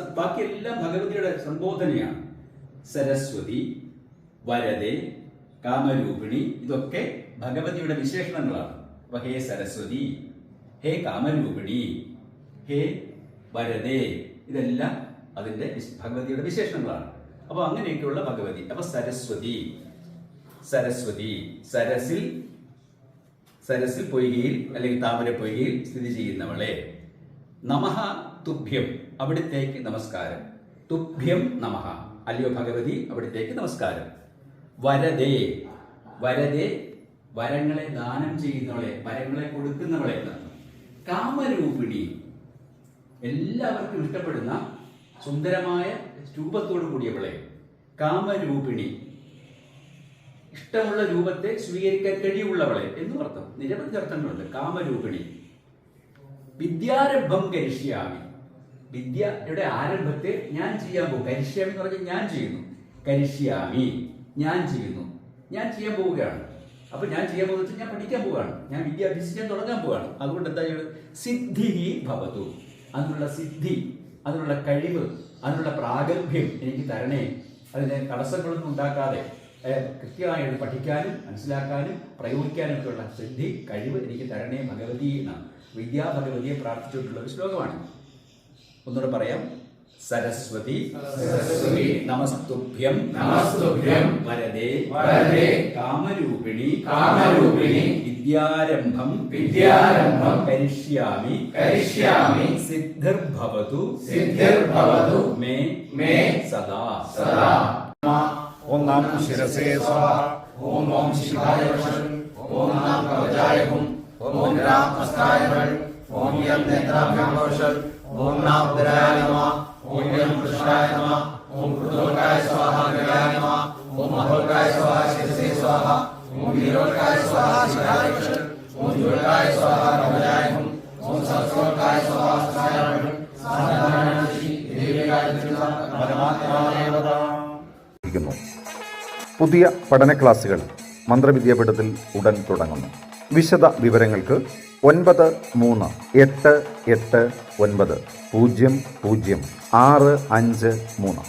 ബാക്കിയെല്ലാം ഭഗവതിയുടെ സംബോധനയാണ് സരസ്വതി വരദെ കാമരൂപിണി ഇതൊക്കെ ഭഗവതിയുടെ വിശേഷണങ്ങളാണ്. അപ്പൊ ഹേ സരസ്വതി ഹേ കാമരൂപിണി ഹേ വരദേ ഇതെല്ലാം അതിന്റെ ഭഗവതിയുടെ വിശേഷണങ്ങളാണ് അപ്പൊ അങ്ങനെയൊക്കെയുള്ള ഭഗവതി. അപ്പൊ സരസ്വതി സരസ്വതി സരസിൽ സരസിൽ പൊയ്കയിൽ അല്ലെങ്കിൽ താമര പൊയ്കയിൽ സ്ഥിതി ചെയ്യുന്നവളെ. നമഃ തുഭ്യം. അവിടത്തേക്ക് നമസ്കാരം. തുഭ്യം നമഹ. അല്ലയോ ഭഗവതി? അവിടത്തേക്ക് നമസ്കാരം. വരദേ. വരദേ വരങ്ങളെ ദാനം ചെയ്യുന്നവളെ വരങ്ങളെ കൊടുക്കുന്നവളെ കാമരൂപിണി. എല്ലാവർക്കും ഇഷ്ടപ്പെടുന്ന സുന്ദരമായ രൂപത്തോടു കൂടിയവളെ. കാമരൂപിണി. ഇഷ്ടമുള്ള രൂപത്തെ സ്വീകരിക്കാൻ കഴിവുള്ളവളെ എന്ന് അർത്ഥം. നിരവധി അർത്ഥങ്ങളുണ്ട്. കാമരൂപിണി. വിദ്യാരംഭം കരിഷ്യാമി. വിദ്യയുടെ ആരംഭത്തെ ഞാൻ ചെയ്യാൻ പോകും. കരിഷ്യാമി എന്ന് പറഞ്ഞാൽ ഞാൻ ചെയ്യുന്നു. കരിഷ്യാമി ഞാൻ ചെയ്യുന്നു. ഞാൻ ചെയ്യാൻ പോവുകയാണ്. അപ്പൊ ഞാൻ ചെയ്യാൻ പോകുന്നത് ഞാൻ പഠിക്കാൻ പോവുകയാണ്. ഞാൻ വിദ്യ അഭ്യസിക്കാൻ തുടങ്ങാൻ പോവുകയാണ്. അതുകൊണ്ട് എന്താ ചെയ്യുന്നത് സിദ്ധി ഭവതു. അതിനുള്ള സിദ്ധി അതിനുള്ള കഴിവ് അതിനുള്ള പ്രാഗൽഭ്യം എനിക്ക് തരണേ. അതിന് തടസ്സങ്ങളൊന്നും ഉണ്ടാക്കാതെ കൃത്യമായിട്ട് പഠിക്കാനും മനസ്സിലാക്കാനും പ്രയോഗിക്കാനും ഒക്കെയുള്ള സിദ്ധി കഴിവ് എനിക്ക് തരണേ ഭഗവതി എന്നാണ് വിദ്യാ ഭഗവതിയെ പ്രാർത്ഥിച്ചിട്ടുള്ള ഒരു ശ്ലോകമാണ്. ഒന്നുകൂടെ പറയാം. സരസ്വതി നമസ്തുഭ്യം നമസ്തുഭ്യം വരദേ വരദേ കാമരൂപിണി കാമരൂപിണി വിദ്യാരംഭം വിദ്യാരംഭം കരിഷ്യാമി കരിഷ്യാമി സിദ്ധിർഭവതു സിദ്ധിർഭവതു മേ മേ സദാ സദാ ഓം നാം ശിരസേ സ്വാഹ. ഓം ഓം ശിവായ വശം ഓം നാം കവചായ ഹും ഓം രാമസ്തായ ഓം യം നേത്രാഭ്യാം കൗശൽ ഓം നാം ഉദരായ നമ ഓം യം കൃഷ്ണായ നമ ഓം കൃതോൽക്കായ സ്വാഹ നമ ഓം മഹോൽക്കായ സ്വാഹ ഓം വീരോൽക്കായ സ്വാഹ ഓം ജ്വൽക്കായ സ്വാഹ ഹും ഓം സഹസ്രോൽക്കായ സ്വാഹ പുതിയ പഠന ക്ലാസുകൾ മന്ത്രവിദ്യാപീഠത്തിൽ ഉടൻ തുടങ്ങുന്നു. വിശദ വിവരങ്ങൾക്ക് ഒൻപത് മൂന്ന് എട്ട് എട്ട് ഒൻപത് പൂജ്യം പൂജ്യം ആറ് അഞ്ച് മൂന്ന്.